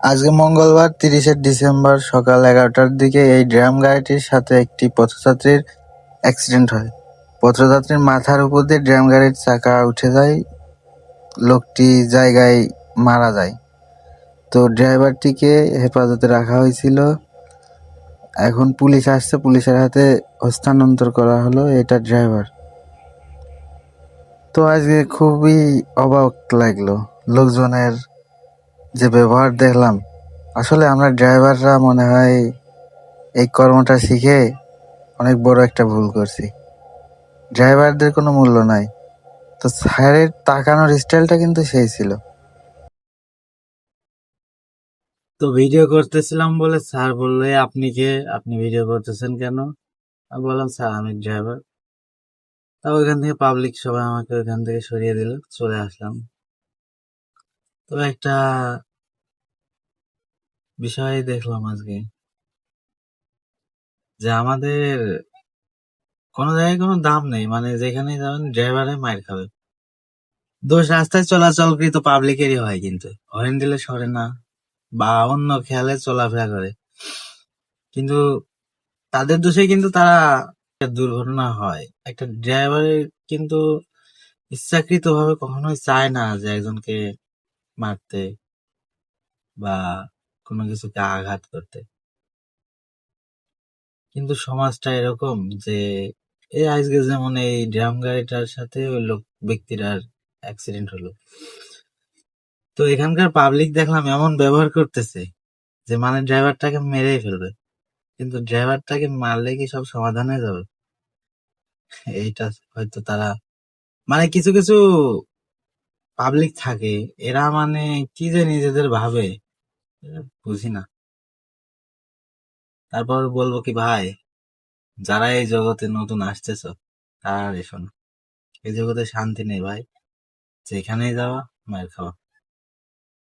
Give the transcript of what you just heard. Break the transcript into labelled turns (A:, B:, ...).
A: আজকে মঙ্গলবার, তিরিশে ডিসেম্বর সকাল এগারোটার দিকে এই ড্রাম গাড়িটির সাথে একটি পথযাত্রীর অ্যাক্সিডেন্ট হয়। পথযাত্রীর মাথার উপর দিয়ে ড্রাম গাড়ির চাকা উঠে যায়, লোকটি জায়গায় মারা যায়। তো ড্রাইভারটিকে হেফাজতে রাখা হয়েছিল। এখন পুলিশ আসছে, পুলিশের হাতে হস্তান্তর করা হলো এটা ড্রাইভার। তো আজকে খুবই অবাক লাগল, লোকজনের যে ব্যবহার দেখলাম, আসলে আমরা ড্রাইভাররা মনে হয় এই কর্মটা শিখে অনেক বড় একটা ভুল করছি। ড্রাইভারদের কোনো মূল্য নাই। তো স্যারের তাকানোর স্টাইলটা কিন্তু সেই ছিল।
B: তো ভিডিও করতেছিলাম বলে স্যার বললে, আপনি কে? আপনি ভিডিও করতেছেন কেন? আমি বললাম, স্যার, আমি ড্রাইভার। তা ওইখান থেকে পাবলিক সবাই আমাকে ওইখান থেকে সরিয়ে দিল, চলে আসলাম। তো একটা বিষয় দেখলাম আজকে যে আমাদের কোনো জায়গায় কোনো দাম নেই মানে যেখানে যাবেন ড্রাইভারে মাইর খাবে। দোষ রাস্তায় চলাচলকৃত পাবলিকেরই হয় কিন্তু। হরেন দিলে সরে না, বা অন্য খেয়ালে চলাফেরা করে। কিন্তু তাদের দোষে কিন্তু তারা একটা দুর্ঘটনা হয়। একটা ড্রাইভারের কিন্তু ইচ্ছাকৃত ভাবে কখনোই চায় না যে একজনকে মারতে বা কোনো কিছুকে আঘাত করতে। কিন্তু সমাজটা এরকম যে, এই আজকে যেমন এই ড্রাম গাড়িটার সাথে ওই লোক ব্যক্তিটার অ্যাক্সিডেন্ট হলো। তো এখানকার পাবলিক দেখলাম এমন ব্যবহার করতেছে যে মানে ড্রাইভারটাকে মেরেই ফেলবে। কিন্তু ড্রাইভারটাকে মারলে কি সব সমাধান হয়ে যাবে? এইটা হয়তো তারা মানে কিছু কিছু পাবলিক থাকে, এরা মানে কি যে নিজেদের ভাবে বুঝি না। তারপর বলব কি, ভাই, যারা এই জগতে নতুন আসতেছ, তারা এসো না। এই জগতে শান্তি নেই, ভাই। যেখানেই যাওয়া, মায়ের খাওয়া।